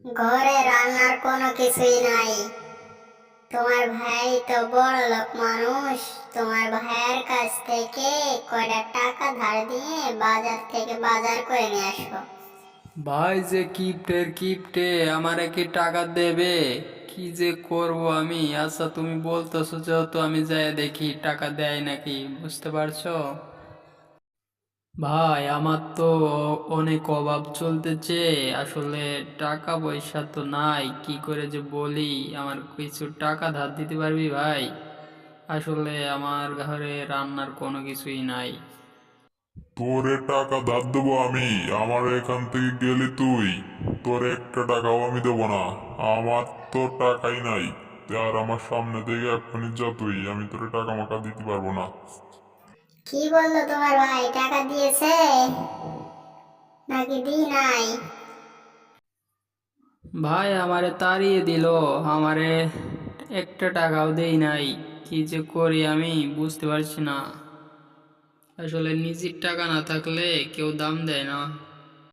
ঘরে রান্নার কোনো কিছুই নাই। তোমার ভাই তো বড় লোক মানুষ। তোমার ভাইয়ের কাছ থেকে কয়টা টাকা ধার দিয়ে বাজার থেকে বাজার করে নিয়ে আসো ভাই যে কিপ্টের কিপ্টে, আমারে কি টাকা দেবে? কি যে করব আমি? আচ্ছা তুমি বলতেছো যেহেতু আমি যাই দেখি, টাকা দেয় নাকি, বুঝতে পারছ? ভাই আমার তো অনেক অভাব চলতেছে। আসলে টাকা পয়সা তো নাই কি করে যে বলি? আমার কিছু টাকা ধার দিতে পারবি ভাই? আসলে আমার ঘরে রান্নার কোনো কিছুই নাই। তোরে টাকা ধার দেবো আমি আমার এখান থেকে গেলি তুই। তোর একটা টাকাও আমি দেবো না আমার তো টাকাই নাই। তুই আর আমার সামনে থেকে এক্ষুনি যা তুই আমি তোরে টাকা মাকা দিতে পারব না। কি বলল তোমার ভাই দিয়েছে ভাই, আমারে তাড়িয়ে দিল। আমারে একটা টাকাও দেই নাই। কি যে করি আমি বুঝতে পারছি না। আসলে নিজের টাকা না থাকলে কেউ দাম দেয় না।